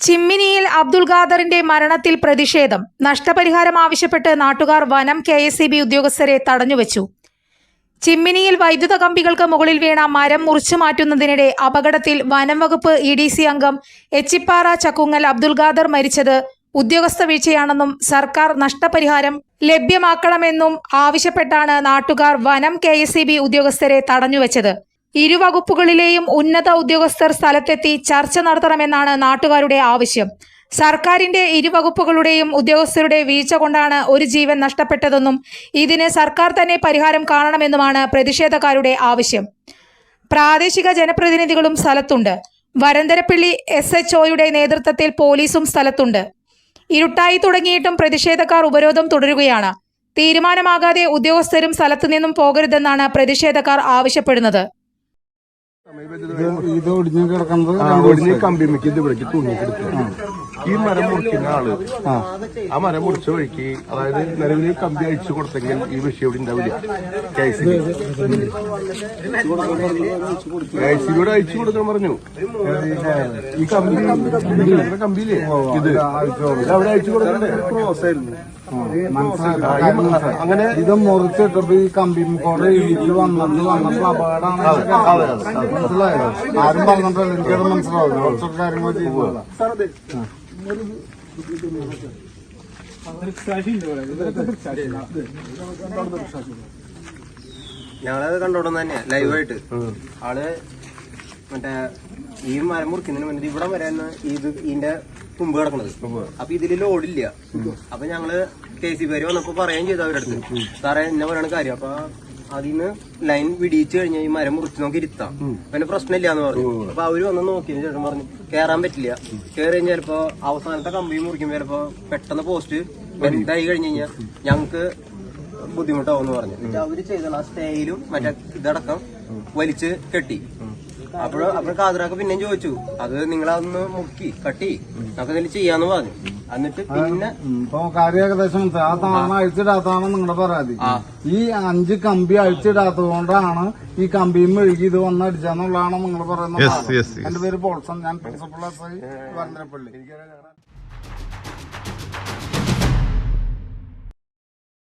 ചിമ്മിനിയിൽ അബ്ദുൾ ഖാദറിന്റെ മരണത്തിൽ പ്രതിഷേധം. നഷ്ടപരിഹാരം ആവശ്യപ്പെട്ട് നാട്ടുകാർ വനം കെ എസ് ഉദ്യോഗസ്ഥരെ തടഞ്ഞുവച്ചു. ചിമ്മിനിയിൽ വൈദ്യുത കമ്പികൾക്ക് മുകളിൽ വീണ മരം മുറിച്ചു മാറ്റുന്നതിനിടെ അപകടത്തിൽ വനം വകുപ്പ് ഇ ഡി സി അംഗം എച്ചിപ്പാറ ചക്കുങ്ങൽ അബ്ദുൾ ഖാദർ മരിച്ചത് ഉദ്യോഗസ്ഥ വീഴ്ചയാണെന്നും സർക്കാർ നഷ്ടപരിഹാരം ലഭ്യമാക്കണമെന്നും ആവശ്യപ്പെട്ടാണ് നാട്ടുകാർ വനം കെ ഉദ്യോഗസ്ഥരെ തടഞ്ഞുവച്ചത്. ഇരു വകുപ്പുകളിലെയും ഉന്നത ഉദ്യോഗസ്ഥർ സ്ഥലത്തെത്തി ചർച്ച നടത്തണമെന്നാണ് നാട്ടുകാരുടെ ആവശ്യം. സർക്കാരിന്റെ ഇരുവകുപ്പുകളുടെയും ഉദ്യോഗസ്ഥരുടെ വീഴ്ച കൊണ്ടാണ് ഒരു ജീവൻ നഷ്ടപ്പെട്ടതെന്നും ഇതിന് സർക്കാർ തന്നെ പരിഹാരം കാണണമെന്നുമാണ് പ്രതിഷേധക്കാരുടെ ആവശ്യം. പ്രാദേശിക ജനപ്രതിനിധികളും സ്ഥലത്തുണ്ട്. വരന്തരപ്പിള്ളി എസ് എച്ച് ഒയുടെ നേതൃത്വത്തിൽ പോലീസും സ്ഥലത്തുണ്ട്. ഇരുട്ടായി തുടങ്ങിയിട്ടും പ്രതിഷേധക്കാർ ഉപരോധം തുടരുകയാണ്. തീരുമാനമാകാതെ ഉദ്യോഗസ്ഥരും സ്ഥലത്തു സ്ഥലത്തുനിന്നും പോകരുതെന്നാണ് പ്രതിഷേധക്കാർ ആവശ്യപ്പെടുന്നത്. ഇത് ഒടിഞ്ഞ് കിടക്കുന്നത് ഒടിഞ്ഞ് കമ്പിമ്മക്ക് ഇത് ഇവിടേക്ക് തൂങ്ങിക്കെടുത്തു ഈ മരം മുറിക്കുന്ന ആൾ ആ. മരം മുറിച്ച വഴിക്ക് അതായത് നിലവിൽ കമ്പി അഴിച്ചു കൊടുത്തെങ്കിൽ ഈ വിഷയം ഇവിടെ ഉണ്ടാവില്ല. കെ സി കെ സി ഇവിടെ അഴിച്ചു കൊടുക്കാൻ പറഞ്ഞു. ഈ കമ്പി കമ്പിയില്ലേ ഇത്. അവിടെ അഴിച്ചു കൊടുക്കണ്ടേ മനസ്സിലായി ആ, അങ്ങനെ ഇത് മുറിച്ചിട്ടപ്പോ ഈ കമ്പിമ്മക്കോടെ ഇടിച്ച് വന്നിട്ട് വന്നപ്പോ അപകടമാണ്. മനസ്സിലായോ? ആരും പറഞ്ഞിട്ടില്ല. എനിക്കത് മനസ്സിലാവും കുറച്ചൊക്കെ കാര്യങ്ങൾ ചെയ്യുന്നില്ല ഞങ്ങളത് കണ്ടോടുന്ന തന്നെയാ ലൈവായിട്ട് ആൾ മറ്റേ ഈ മരം മുറിക്കുന്നതിന് മുന്നേ ഇവിടെ വരാന്ന് ഇത് ഇതിന്റെ തുമ്പ് കിടക്കണത് അപ്പൊ ഇതിൽ ലോഡില്ല അപ്പൊ ഞങ്ങൾ കെ സി പേര് വന്നപ്പോ പറയുകയും ചെയ്തു അവരടുത്ത്. സാറേ എന്നെ പറയണ കാര്യം. അപ്പൊ അതിന്ന് ലൈൻ വിടിയിച്ചു കഴിഞ്ഞാൽ ഈ മരം മുറിച്ച് നോക്കി ഇരുത്താം. പിന്നെ പ്രശ്നമില്ല എന്ന് പറഞ്ഞു. അപ്പൊ അവർ വന്ന് നോക്കിയതിന് ശേഷം പറഞ്ഞു കേറാൻ പറ്റില്ല. കേറി കഴിഞ്ഞാൽ ചിലപ്പോ അവസാനത്തെ കമ്പി മുറിക്കുമ്പോ ചിലപ്പോ പെട്ടെന്ന് പോസ്റ്റ് ബെൻഡായി കഴിഞ്ഞ് കഴിഞ്ഞാൽ ഞങ്ങക്ക് ബുദ്ധിമുട്ടാവും എന്ന് പറഞ്ഞു അവർ ചെയ്തുള്ള സ്റ്റേയിലും മറ്റേ ഇതടക്കം വലിച്ച് കെട്ടി. അപ്പോഴ അപ്പോൾ കാതറാക്ക് പിന്നെയും ചോദിച്ചു അത് നിങ്ങളതൊന്ന് മുക്കി കട്ടി നമുക്ക് എന്തെങ്കിലും ചെയ്യാന്ന് പറഞ്ഞു. എന്നിട്ട് പിന്നെ ഇപ്പൊ കാര്യം ഏകദേശം മനസ്സിലായി. ആ താണ അഴിച്ചിടാത്തതാണ് നിങ്ങളുടെ പരാതി. ഈ അഞ്ച് കമ്പി അഴിച്ചിടാത്തത് കൊണ്ടാണ് ഈ കമ്പിയും മെഴുകി ഇത് വന്നടിച്ചാന്നുള്ളതാണ് നിങ്ങൾ പറയുന്നത് എന്റെ പേര് പോൾസൺ. ഞാൻ പ്രിൻസിപ്പൾ എസ് ഐ വരന്തരപ്പള്ളി.